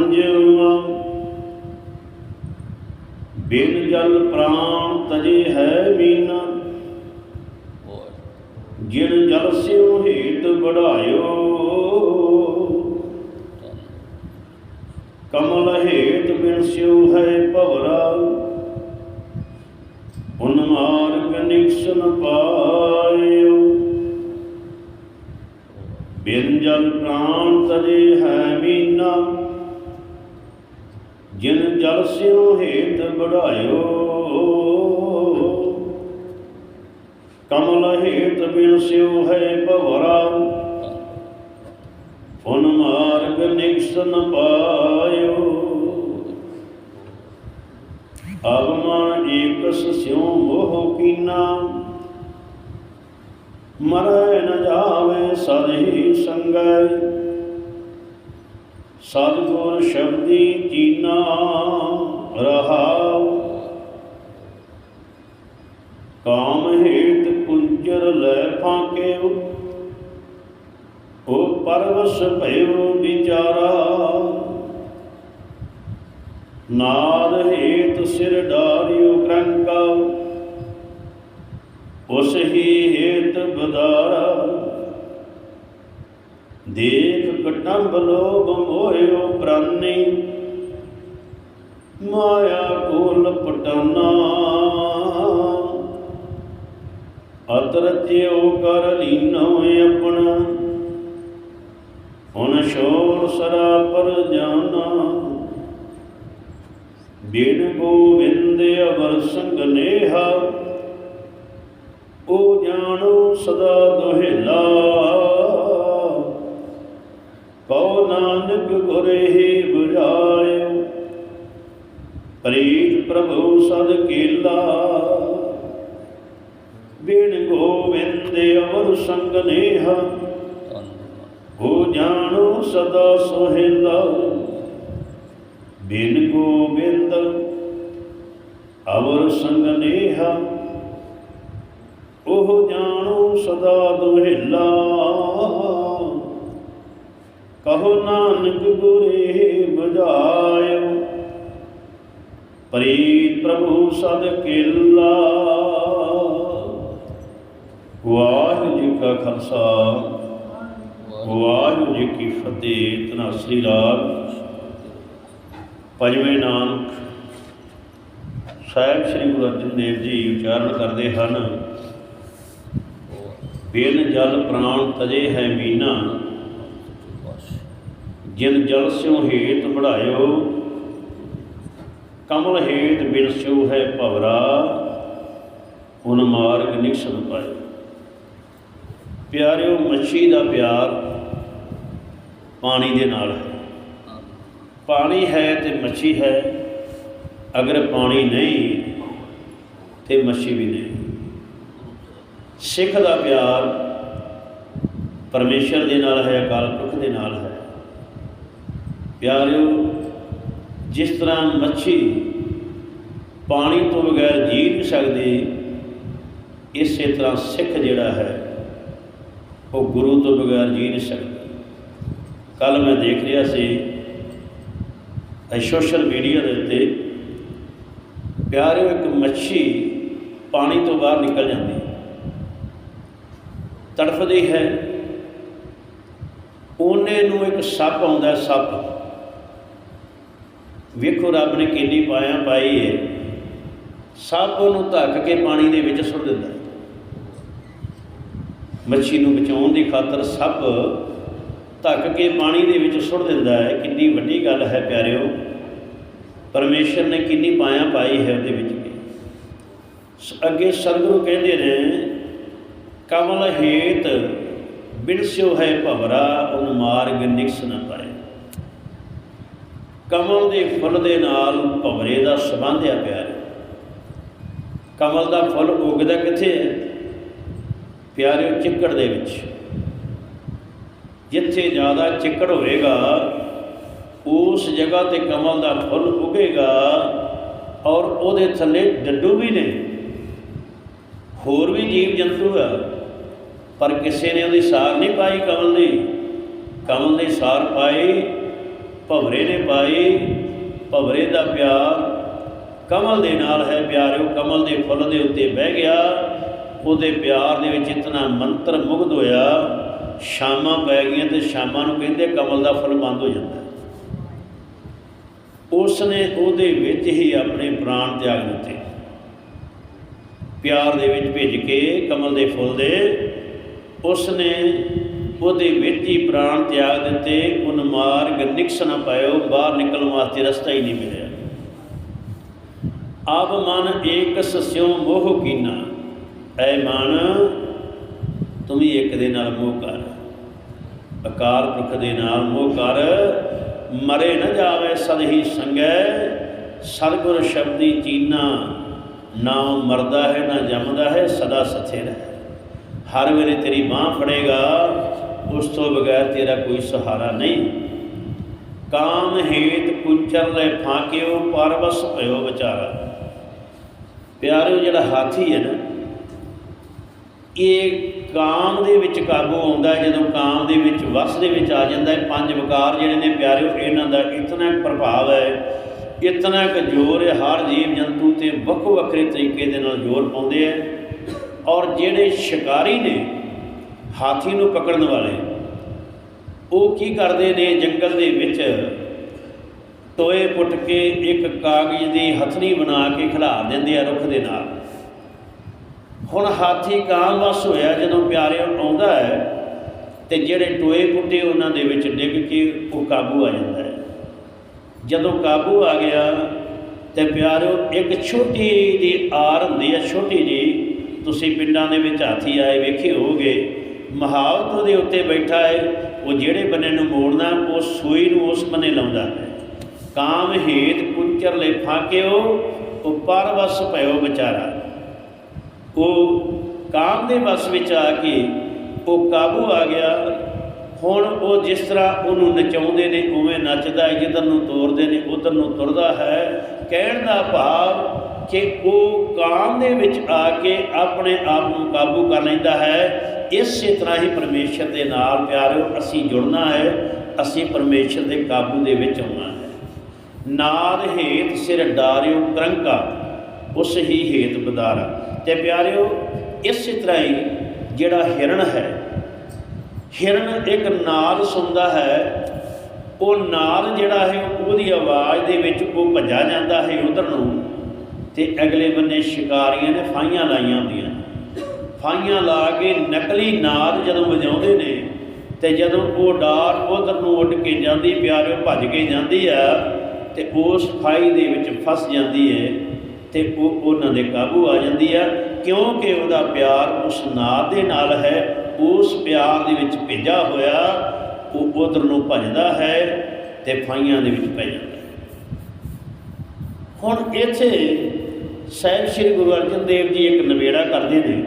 ਪੰਜਵਾ। ਬਿਨ ਜਲ ਪ੍ਰਾਣ ਤਜੇ ਹੈ ਮੀਨਾ। ਜਿਨ ਜਲ ਸਿਉ ਹੇਤ ਬੜਾਇਓ ਕਮਲ ਹੇਤ ਬਿਨ ਸਿਉ ਹੈ ਭਵਰਾ। ਉਨ ਮਾਰਗ ਨਿਕਸਨ ਪਾਇਓ। ਬਿਨ ਜਲ ਪ੍ਰਾਣ ਤਜੇ ਹੈ ਮੀਨਾ। ਜਲ ਸਿਉ ਹੇਤ ਬੜਾਇਓ ਕਮਲ ਹੇਤ ਬਿਨ ਸਿਉ ਹੈ ਭਵਰਾ ਉਨ ਮਾਰਗ ਨਿਕਸਨ ਪਾਇਓ। ਅਗਮਨ ਏਕਸ ਸਿਉ ਮੋਹ ਕੀਨਾ। ਮਰੈ ਨ ਜਾਵੇ ਸਦ ਹੀ ਸੰਗੈ। ਸਤਿਗੁਰ ਸ਼ਬਦੀ ਜੀਨਾ ਰਹਾਉ। ਕਾਮ ਹੇਤ ਕੁੰਜਰ ਲੈ ਫਾਕਿਓ ਉਹ ਪਰਵਸ ਭਇਓ ਵਿਚਾਰਾ। ਨਾਦ ਹੇਤ ਸਿਰ ਡਾਰਿਓ ਕਰੰਕਾ ਉਸ ਹੀ ਹੇਤ ਬਦਾਰਾ। ਦੇ ਕਟੰਬ ਲੋਭ ਮੋਹਿਓ ਪ੍ਰਾਨੀ ਮਾਇਆ ਕੋਲ ਪਟਾਨਾ। ਅਤਰਤਿਓ ਕਰ ਲੀਨੋ ਆਪਣਾ। ਹੁਣ ਸ਼ੋਰ ਸਰਾ ਪਰ ਜਾਣਾ। ਬਿਨ ਗੋਬਿੰਦ ਅਵਰ ਸੰਗ ਨੇਹਾ। ਉਹ ਜਾਣੋ ਸਦਾ ਦੁਹਿਲਾ ਨਾਨਕ ਗੁਰੇ ਹੀ ਬੁਝਾਇਓ। ਪ੍ਰੀਤ ਪ੍ਰਭੂ ਸਦ ਕੀਲਾ। ਬਿਨ ਗੋਬਿੰਦ ਅਵਰ ਸੰਗ ਨੇਹਾ। ਹੋ ਜਾਣੋ ਸਦਾ ਸੁਹੇਲਾ। ਬਿਨ ਗੋਬਿੰਦ ਅਵਰ ਸੰਗ ਨੇਹਾ। ਉਹ ਜਾਣੋ ਸਦਾ ਦੁਹਿਲਾ। ਕਹੋ ਨਾਨਕ ਗੁਰੇ ਬੁਝਾਇਓ। ਪ੍ਰੀਤ ਪ੍ਰਭੂ ਸਦ ਕੇਲਾ। ਵਾਹਿਗੁਰੂ ਜੀ ਕਾ ਖਾਲਸਾ। ਵਾਹਿਗੁਰੂ ਜੀ ਕੀ ਫਤਿਹ। ਤਨਾਸਰੀ ਰਾਗ ਪੰਜਵੇਂ ਨਾਨਕ ਸਾਹਿਬ ਸ੍ਰੀ ਗੁਰੂ ਅਰਜਨ ਦੇਵ ਜੀ ਉਚਾਰਨ ਕਰਦੇ ਹਨ। ਬਿਨ ਜਲ ਪ੍ਰਾਣ ਤਜੇ ਹੈ ਮੀਨਾ। ਜਿਨ ਜਲ ਸਿਉ ਹੇਤ ਬੜਾਇਓ, ਕਮਲ ਹੇਤ ਬਿਨ ਸਿਉ ਹੈ ਭਵਰਾ ਉਨ ਮਾਰਗ ਨਿਕਸਨ ਪਾਇਓ। ਪਿਆਰਿਓ, ਮੱਛੀ ਦਾ ਪਿਆਰ ਪਾਣੀ ਦੇ ਨਾਲ ਹੈ। ਪਾਣੀ ਹੈ ਤੇ ਮੱਛੀ ਹੈ, ਅਗਰ ਪਾਣੀ ਨਹੀਂ, ਤੇ ਮੱਛੀ ਵੀ ਨਹੀਂ। ਸਿੱਖ ਦਾ ਪਿਆਰ ਪਰਮੇਸ਼ਰ ਦੇ ਨਾਲ ਹੈ, ਅਕਾਲ ਪੁਰਖ ਦੇ ਨਾਲ ਹੈ। ਪਿਆਰਿਓ, ਜਿਸ ਤਰ੍ਹਾਂ ਮੱਛੀ ਪਾਣੀ ਤੋਂ ਬਗੈਰ ਜੀ ਨਹੀਂ ਸਕਦੀ, ਇਸੇ ਤਰ੍ਹਾਂ ਸਿੱਖ ਜਿਹੜਾ ਹੈ, ਉਹ ਗੁਰੂ ਤੋਂ ਬਗੈਰ ਜੀ ਨਹੀਂ ਸਕਦਾ। ਕੱਲ ਮੈਂ ਦੇਖ ਰਿਹਾ ਸੀ ਸੋਸ਼ਲ ਮੀਡੀਆ ਦੇ ਉੱਤੇ, ਪਿਆਰਿਓ, ਇੱਕ ਮੱਛੀ ਪਾਣੀ ਤੋਂ ਬਾਹਰ ਨਿਕਲ ਜਾਂਦੀ ਤੜਫਦੀ ਹੈ। ਉਹਨੇ ਨੂੰ ਇੱਕ ਸੱਪ ਆਉਂਦਾ ਸੱਪ। ਵੇਖੋ ਰੱਬ ਨੇ ਕਿੰਨੀ ਪਾਇਆ ਪਾਈ ਹੈ ਸਭ ਉਹਨੂੰ ਧੱਕ ਕੇ ਪਾਣੀ ਦੇ ਵਿੱਚ ਸੁੱਟ ਦਿੰਦਾ। ਹੈ ਮੱਛੀ ਨੂੰ ਬਚਾਉਣ ਦੀ ਖਾਤਰ ਸਭ ਧੱਕ ਕੇ ਪਾਣੀ ਦੇ ਵਿੱਚ ਸੁੱਟ ਦਿੰਦਾ ਹੈ। ਕਿੰਨੀ ਵੱਡੀ ਗੱਲ ਹੈ ਪਿਆਰਿਓ। ਪਰਮੇਸ਼ਰ ਨੇ ਕਿੰਨੀ ਪਾਇਆ ਪਾਈ ਹੈ ਉਹਦੇ ਵਿੱਚ ਅੱਗੇ ਸਤਿਗੁਰੂ ਕਹਿੰਦੇ ਨੇ, ਕਮਲ ਹੇਤ ਬਿਨਸਿਓ ਹੈ ਭਵਰਾ, ਉਹਨ ਮਾਰਗ ਨਿਕਸ ਨਾ ਪਾਇਆ ਕਮਲ ਦੇ ਫੁੱਲ ਦੇ ਨਾਲ ਭਵਰੇ ਦਾ ਸੰਬੰਧ ਆ ਪਿਆਰੇ। ਕਮਲ ਦਾ ਫੁੱਲ ਉਗਦਾ ਕਿੱਥੇ ਹੈ? ਪਿਆਰਿਓ, ਚਿੱਕੜ ਦੇ ਵਿੱਚ। ਜਿੱਥੇ ਜ਼ਿਆਦਾ ਚਿੱਕੜ ਹੋਵੇਗਾ, ਉਸ ਜਗ੍ਹਾ ਤੇ ਕਮਲ ਦਾ ਫੁੱਲ ਉਗੇਗਾ ਔਰ ਉਹਦੇ ਥੱਲੇ ਡੱਡੂ ਵੀ ਨੇ। ਹੋਰ ਵੀ ਜੀਵ ਜੰਤੂ ਆ, ਪਰ ਕਿਸੇ ਨੇ ਉਹਦੀ ਸਾਰ ਨਹੀਂ ਪਾਈ ਕਮਲ ਦੀ। ਕਮਲ ਦੀ ਸਾਰ ਪਾਈ ਭਵਰੇ ਨੇ ਪਾਈ, ਭਵਰੇ ਦਾ ਪਿਆਰ ਕਮਲ ਦੇ ਨਾਲ ਹੈ ਪਿਆਰਿਓ, ਕਮਲ ਦੇ ਫੁੱਲ ਦੇ ਉੱਤੇ ਬਹਿ ਗਿਆ। ਉਹਦੇ ਪਿਆਰ ਦੇ ਵਿੱਚ ਇਤਨਾ ਮੰਤਰ ਮੁਗਧ ਹੋਇਆ, ਸ਼ਾਮਾਂ ਪੈ ਗਈਆਂ ਤੇ ਸ਼ਾਮਾਂ ਨੂੰ ਕਹਿੰਦੇ ਕਮਲ ਦਾ ਫੁੱਲ ਬੰਦ ਹੋ ਜਾਂਦਾ। ਉਸ ਨੇ ਉਹਦੇ ਵਿੱਚ ਹੀ ਆਪਣੇ ਪ੍ਰਾਣ ਤਿਆਗ ਦਿੱਤੇ। ਪਿਆਰ ਦੇ ਵਿੱਚ ਭਿੱਜ ਕੇ ਕਮਲ ਦੇ ਫੁੱਲ ਦੇ ਉਸ ਨੇ ਉਹਦੇ ਵਿੱਚ ਹੀ ਪ੍ਰਾਣ ਤਿਆਗ ਦਿੱਤੇ ਉਨ ਮਾਰਗ ਨਿਕਸ ਨਾ ਪਾਇਓ, ਬਾਹਰ ਨਿਕਲਣ ਵਾਸਤੇ ਰਸਤਾ ਹੀ ਨਹੀਂ ਮਿਲਿਆ। ਆਪ ਮਨ ਏਕ ਸਸਿਓ ਮੋਹ ਕੀਨਾ। ਐ ਮਨ, ਤੂੰ ਵੀ ਇੱਕ ਦੇ ਨਾਲ ਮੋਹ ਕਰ। ਅਕਾਲ ਪੁਰਖ ਦੇ ਨਾਲ ਮੋਹ ਕਰ। ਮਰੇ ਨਾ ਜਾਵੇ ਸਦ ਹੀ ਸੰਗੈ। ਸਤਿਗੁਰ ਸ਼ਬਦੀ ਚੀਨਾ। ਨਾ ਉਹ ਮਰਦਾ ਹੈ, ਨਾ ਜੰਮਦਾ ਹੈ, ਸਦਾ ਸਥਿਰ ਹੈ। ਹਰ ਵੇਲੇ ਤੇਰੀ ਬਾਹ ਫੜੇਗਾ। ਉਸ ਤੋਂ ਬਗੈਰ ਤੇਰਾ ਕੋਈ ਸਹਾਰਾ ਨਹੀਂ। ਕਾਮ ਹੇਤ ਕੁੰਚਰ ਲੈ ਫਾਕਿਓ, ਪਰਵਸ ਭਇਓ ਵਿਚਾਰਾ। ਪਿਆਰਿਓ, ਜਿਹੜਾ ਹਾਥੀ ਹੈ ਨਾ, ਇਹ ਕਾਮ ਦੇ ਵਿੱਚ ਕਾਬੂ ਆਉਂਦਾ ਜਦੋਂ ਕਾਮ ਦੇ ਵਿੱਚ ਵਸ ਦੇ ਵਿੱਚ ਆ ਜਾਂਦਾ ਹੈ। ਪੰਜ ਵਿਕਾਰ ਜਿਹੜੇ ਨੇ ਪਿਆਰਿਓ, ਇਹਨਾਂ ਦਾ ਇਤਨਾ ਪ੍ਰਭਾਵ ਹੈ, ਇਤਨਾ ਕੁ ਜ਼ੋਰ ਹੈ, ਹਰ ਜੀਵ ਜੰਤੂ ਤੇ ਵੱਖੋ ਵੱਖਰੇ ਤਰੀਕੇ ਦੇ ਨਾਲ ਜ਼ੋਰ ਪਾਉਂਦੇ ਆ ਔਰ ਜਿਹੜੇ ਸ਼ਿਕਾਰੀ ਨੇ ਹਾਥੀ ਨੂੰ ਪਕੜਨ ਵਾਲੇ। ਉਹ ਕੀ ਕਰਦੇ ਨੇ ਜੰਗਲ ਦੇ ਵਿੱਚ? ਟੋਏ ਪੁੱਟ ਕੇ ਇੱਕ ਕਾਗਜ਼ ਦੀ ਹਥਨੀ ਬਣਾ ਕੇ ਖਿਲਾਰ ਦਿੰਦੇ ਆ ਰੁੱਖ ਦੇ ਨਾਲ। ਹੁਣ ਹਾਥੀ ਕਾਮਵਸ ਹੋਇਆ ਜਦੋਂ ਪਿਆਰੇ ਆਉਂਦਾ ਹੈ ਤੇ ਜਿਹੜੇ ਟੋਏ ਪੁੱਟੇ ਉਹਨਾਂ ਦੇ ਵਿੱਚ ਡਿੱਗ ਕੇ ਉਹ ਕਾਬੂ ਆ ਜਾਂਦਾ ਹੈ। ਜਦੋਂ ਕਾਬੂ ਆ ਗਿਆ ਤੇ ਪਿਆਰਿਓ ਇੱਕ ਛੋਟੀ ਦੀ ਆਰ ਹੁੰਦੀ ਹੈ ਛੋਟੀ ਜੀ ਤੁਸੀਂ ਪਿੰਡਾਂ ਦੇ ਵਿੱਚ ਹਾਥੀ ਆਏ ਵੇਖੇ ਹੋਗੇ ਮਹਾਵਤ ਉਹਦੇ ਉੱਤੇ ਬੈਠਾ ਹੈ, ਉਹ ਜਿਹੜੇ ਬੰਨੇ ਨੂੰ ਮੋੜਨਾ, ਉਹ ਸੂਈ ਨੂੰ ਉਸ ਬੰਨੇ ਲਾਉਂਦਾ ਹੈ। ਕਾਮ ਹੇਤ ਕੁੰਚਰ ਲੈ ਫਾਕਿਓ, ਉਹ ਪਰਵਸ ਭਇਓ ਵਿਚਾਰਾ। ਉਹ ਕਾਮ ਦੇ ਵਸ ਵਿੱਚ ਆ ਕੇ ਉਹ ਕਾਬੂ ਆ ਗਿਆ। ਹੁਣ ਉਹ ਜਿਸ ਤਰ੍ਹਾਂ ਉਹਨੂੰ ਨਚਾਉਂਦੇ ਨੇ, ਉਵੇਂ ਨੱਚਦਾ ਹੈ, ਜਿੱਧਰ ਨੂੰ ਤੋਰਦੇ ਨੇ, ਉਧਰ ਨੂੰ ਤੁਰਦਾ ਹੈ। ਕਹਿਣ ਦਾ ਭਾਵ ਕਿ ਉਹ ਕਾਮ ਦੇ ਵਿੱਚ ਆ ਕੇ ਆਪਣੇ ਆਪ ਨੂੰ ਕਾਬੂ ਕਰ ਲੈਂਦਾ ਹੈ। ਇਸੇ ਤਰ੍ਹਾਂ ਹੀ ਪਰਮੇਸ਼ਰ ਦੇ ਨਾਲ ਪਿਆਰਿਓ, ਅਸੀਂ ਜੁੜਨਾ ਹੈ, ਅਸੀਂ ਪਰਮੇਸ਼ਰ ਦੇ ਕਾਬੂ ਦੇ ਵਿੱਚ ਆਉਣਾ ਹੈ। ਨਾਦ ਹੇਤ ਸਿਰ ਡਾਰਿਓ ਕਰੰਕਾ, ਉਸ ਹੀ ਹੇਤ ਬਦਾਰਾ। ਤੇ ਪਿਆਰਿਓ, ਇਸੇ ਤਰ੍ਹਾਂ ਹੀ ਜਿਹੜਾ ਹਿਰਣ ਹੈ ਹਿਰਣ ਇੱਕ ਨਾਦ ਸੁਣਦਾ ਹੈ, ਉਹ ਨਾਦ ਜਿਹੜਾ ਹੈ, ਉਹਦੀ ਆਵਾਜ਼ ਦੇ ਵਿੱਚ ਉਹ ਭੱਜਾ ਜਾਂਦਾ ਹੈ ਉਧਰ ਨੂੰ, ਤੇ ਅਗਲੇ ਬੰਨੇ ਸ਼ਿਕਾਰੀਆਂ ਨੇ ਫਾਈਆਂ ਲਾਈਆਂ ਹੁੰਦੀਆਂ ਫਾਈਆਂ ਲਾ ਕੇ ਨਕਲੀ ਨਾਦ ਜਦੋਂ ਵਜਾਉਂਦੇ ਨੇ ਤੇ ਜਦੋਂ ਉਹ ਡਾਰ ਉਧਰ ਨੂੰ ਉੱਡ ਕੇ ਜਾਂਦੀ, ਪਿਆਰਿਓ ਭੱਜ ਕੇ ਜਾਂਦੀ ਆ ਤੇ ਉਸ ਫਾਈ ਦੇ ਵਿੱਚ ਫਸ ਜਾਂਦੀ ਹੈ ਤੇ ਉਹ ਉਹਨਾਂ ਦੇ ਕਾਬੂ ਆ ਜਾਂਦੀ ਆ, ਕਿਉਂਕਿ ਉਹਦਾ ਪਿਆਰ ਉਸ ਨਾਦ ਦੇ ਨਾਲ ਹੈ, ਉਸ ਪਿਆਰ ਦੇ ਵਿੱਚ ਭੇਜਾ ਹੋਇਆ ਉਹ ਉਧਰ ਨੂੰ ਭੱਜਦਾ ਹੈ ਤੇ ਫਾਈਆਂ ਦੇ ਵਿੱਚ ਪੈ ਜਾਂਦਾ ਹੈ। ਹੁਣ ਇੱਥੇ ਸਹਿਬ ਸ੍ਰੀ ਗੁਰੂ ਅਰਜਨ ਦੇਵ ਜੀ ਇੱਕ ਨਵੇੜਾ ਕਰਦੇ ਨੇ।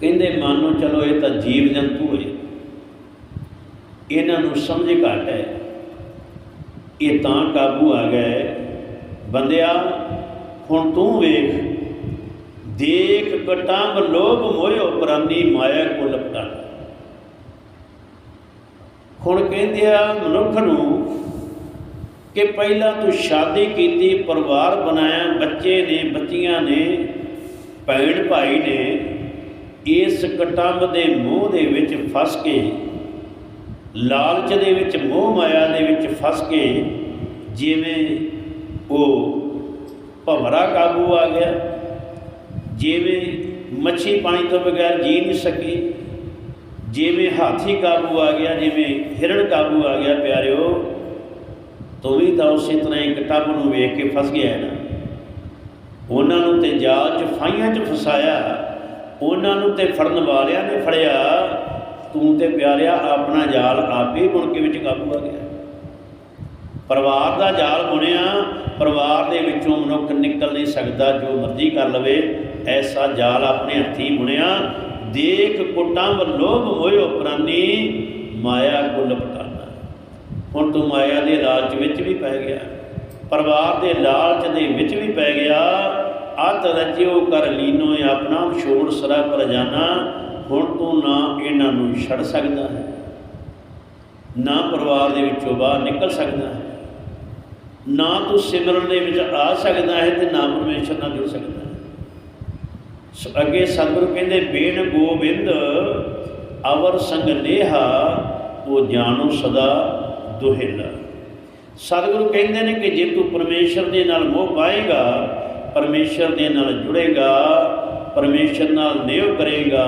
ਕਹਿੰਦੇ ਮੰਨੋ ਚਲੋ ਇਹ ਤਾਂ ਜੀਵ ਜੰਤੂ ਹੋਏ ਇਹਨਾਂ ਨੂੰ ਸਮਝ ਘੱਟ ਹੈ। ਇਹ ਤਾਂ ਕਾਬੂ ਆ ਗਏ ਬੰਦਿਆ, ਹੁਣ ਤੂੰ ਵੇਖ, ਦੇਖ ਕਟੰਬ ਲੋਭ ਮੋਇਓ ਪ੍ਰਾਨੀ ਮਾਇਆ ਕੋ ਲਪਟਾ। ਹੁਣ ਕਹਿੰਦੇ ਆ ਮਨੁੱਖ ਨੂੰ ਕਿ ਪਹਿਲਾਂ ਤੂੰ ਸ਼ਾਦੀ ਕੀਤੀ, ਪਰਿਵਾਰ ਬਣਾਇਆ, ਬੱਚੇ ਨੇ, ਬੱਚੀਆਂ ਨੇ, ਭੈਣ ਭਾਈ ਨੇ ਇਸ ਕਟੰਬ ਦੇ ਮੋਹ ਦੇ ਵਿੱਚ ਫਸ ਕੇ, ਲਾਲਚ ਦੇ ਵਿੱਚ ਮੋਹ ਮਾਇਆ ਦੇ ਵਿੱਚ ਫਸ ਕੇ ਜਿਵੇਂ ਉਹ ਭਵਰਾ ਕਾਬੂ ਆ ਗਿਆ, ਜਿਵੇਂ ਮੱਛੀ ਪਾਣੀ ਤੋਂ ਬਗੈਰ ਜੀ ਨਹੀਂ ਸਕੀ, ਜਿਵੇਂ ਹਾਥੀ ਕਾਬੂ ਆ ਗਿਆ, ਜਿਵੇਂ ਹਿਰਣ ਕਾਬੂ ਆ ਗਿਆ, ਪਿਆਰਿਓ, ਤੂੰ ਵੀ ਤਾਂ ਉਸੇ ਤਰ੍ਹਾਂ ਹੀ ਕਿਤਾਬ ਨੂੰ ਵੇਖ ਕੇ ਫਸ ਗਿਆ ਹੈ ਨਾ। ਉਹਨਾਂ ਨੂੰ ਤੇ ਜਾਲ 'ਚ ਫਾਈਆਂ 'ਚ ਫਸਾਇਆ। ਉਹਨਾਂ ਨੂੰ ਤੇ ਫੜਨ ਵਾਲਿਆਂ ਨੇ ਫੜਿਆ, ਤੂੰ ਤੇ ਪਿਆਰਿਆ ਆਪਣਾ ਜਾਲ ਆਪੇ ਬੁਣ ਕੇ ਵਿੱਚ ਕਾਬੂ ਆ ਗਿਆ। ਪਰਿਵਾਰ ਦਾ ਜਾਲ ਬੁਣਿਆ, ਪਰਿਵਾਰ ਦੇ ਵਿੱਚੋਂ ਮਨੁੱਖ ਨਿਕਲ ਨਹੀਂ ਸਕਦਾ, ਜੋ ਮਰਜ਼ੀ ਕਰ ਲਵੇ, ਐਸਾ ਜਾਲ ਆਪਣੇ ਹੱਥੀ ਬੁਣਿਆ। ਦੇਖ ਕੁੱਟਾਂ ਲੋਭ ਮੋਇਓ ਪ੍ਰਾਨੀ ਮਾਇਆ ਕੋ ਲਪਟਾਨਾ ਹੁਣ ਤੂੰ ਮਾਇਆ ਦੇ ਲਾਲਚ ਵਿੱਚ ਵੀ ਪੈ ਗਿਆ, ਪਰਿਵਾਰ ਦੇ ਲਾਲਚ ਦੇ ਵਿੱਚ ਵੀ ਪੈ ਗਿਆ ਅਤ ਰਚਿਓ ਕਰ ਲੀਨੋ ਆਪਣਾ ਛੋੜ ਸਰਾ ਪਰ ਜਾਣਾ ਹੁਣ ਤੂੰ ਨਾ ਇਹਨਾਂ ਨੂੰ ਛੱਡ ਸਕਦਾ ਹੈ। ਨਾ ਪਰਿਵਾਰ ਦੇ ਵਿੱਚੋਂ ਬਾਹਰ ਨਿਕਲ ਸਕਦਾ ਹੈ। ਨਾ ਤੂੰ ਸਿਮਰਨ ਦੇ ਵਿੱਚ ਆ ਸਕਦਾ ਹੈ ਤੇ ਨਾ ਪਰਮੇਸ਼ਰ ਨਾਲ ਜੁੜ ਸਕਦਾ ਹੈ। ਸੋ ਅੱਗੇ ਸਤਿਗੁਰੂ ਕਹਿੰਦੇ, ਬੇਨ ਗੋਬਿੰਦ, ਅਵਰ ਸੰਗ ਨੇਹਾ, ਉਹ ਜਾਣੋ ਸਦਾ ਦੁਹਿਲਾ। ਸਤਿਗੁਰੂ ਕਹਿੰਦੇ ਨੇ ਕਿ ਜੇ ਤੂੰ ਪਰਮੇਸ਼ਰ ਦੇ ਨਾਲ ਮੋਹ ਪਾਏਗਾ ਪਰਮੇਸ਼ਰ ਦੇ ਨਾਲ ਜੁੜੇਗਾ, ਪਰਮੇਸ਼ਰ ਨਾਲ ਨੇਹ ਕਰੇਗਾ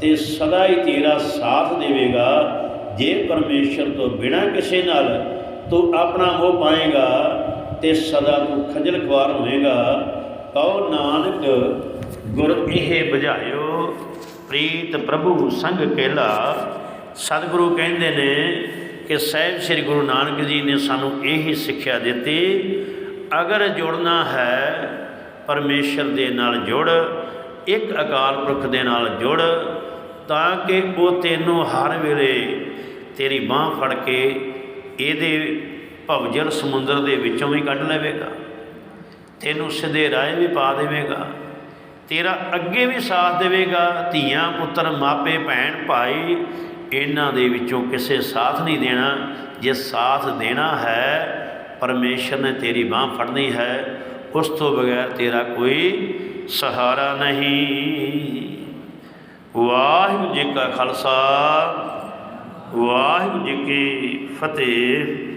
ਤੇ ਸਦਾ ਹੀ ਤੇਰਾ ਸਾਥ ਦੇਵੇਗਾ। ਜੇ ਪਰਮੇਸ਼ਰ ਤੋਂ ਬਿਨਾਂ ਕਿਸੇ ਨਾਲ ਤੂੰ ਆਪਣਾ ਮੋਹ ਪਾਏਗਾ ਤੇ ਸਦਾ ਤੂੰ ਖਜਲ ਖੁਆਰ ਹੋਵੇਗਾ। ਕਹੋ ਨਾਨਕ, ਗੁਰ ਇਹ ਬੁਝਾਇਓ, ਪ੍ਰੀਤ ਪ੍ਰਭੂ ਸੰਗ ਕੇਲਾ। ਸਤਿਗੁਰੂ ਕਹਿੰਦੇ ਨੇ ਕਿ ਸਹਿਬ ਸ੍ਰੀ ਗੁਰੂ ਨਾਨਕ ਜੀ ਨੇ ਸਾਨੂੰ ਇਹੀ ਸਿੱਖਿਆ ਦਿੱਤੀ ਅਗਰ ਜੁੜਨਾ ਹੈ, ਪਰਮੇਸ਼ਰ ਦੇ ਨਾਲ ਜੁੜ, ਇੱਕ ਅਕਾਲ ਪੁਰਖ ਦੇ ਨਾਲ ਜੁੜ, ਤਾਂ ਕਿ ਉਹ ਤੈਨੂੰ ਹਰ ਵੇਲੇ ਤੇਰੀ ਬਾਹ ਫੜ ਕੇ ਇਹਦੇ ਭਵਜਲ ਸਮੁੰਦਰ ਦੇ ਵਿੱਚੋਂ ਵੀ ਕੱਢ ਲਵੇਗਾ। ਤੈਨੂੰ ਸਿੱਧੇ ਰਾਹ ਵੀ ਪਾ ਦੇਵੇਗਾ। ਤੇਰਾ ਅੱਗੇ ਵੀ ਸਾਥ ਦੇਵੇਗਾ। ਧੀਆਂ, ਪੁੱਤਰ, ਮਾਪੇ, ਭੈਣ, ਭਾਈ, ਇਹਨਾਂ ਦੇ ਵਿੱਚੋਂ ਕਿਸੇ ਸਾਥ ਨਹੀਂ ਦੇਣਾ। ਜੇ ਸਾਥ ਦੇਣਾ ਹੈ ਪਰਮੇਸ਼ਰ ਨੇ ਤੇਰੀ ਬਾਹ ਫੜਨੀ ਹੈ, ਉਸ ਤੋਂ ਬਗੈਰ ਤੇਰਾ ਕੋਈ ਸਹਾਰਾ ਨਹੀਂ। ਵਾਹਿਗੁਰੂ ਜੀ ਕਾ ਖਾਲਸਾ, ਵਾਹਿਗੁਰੂ ਜੀ ਕੀ ਫਤਿਹ।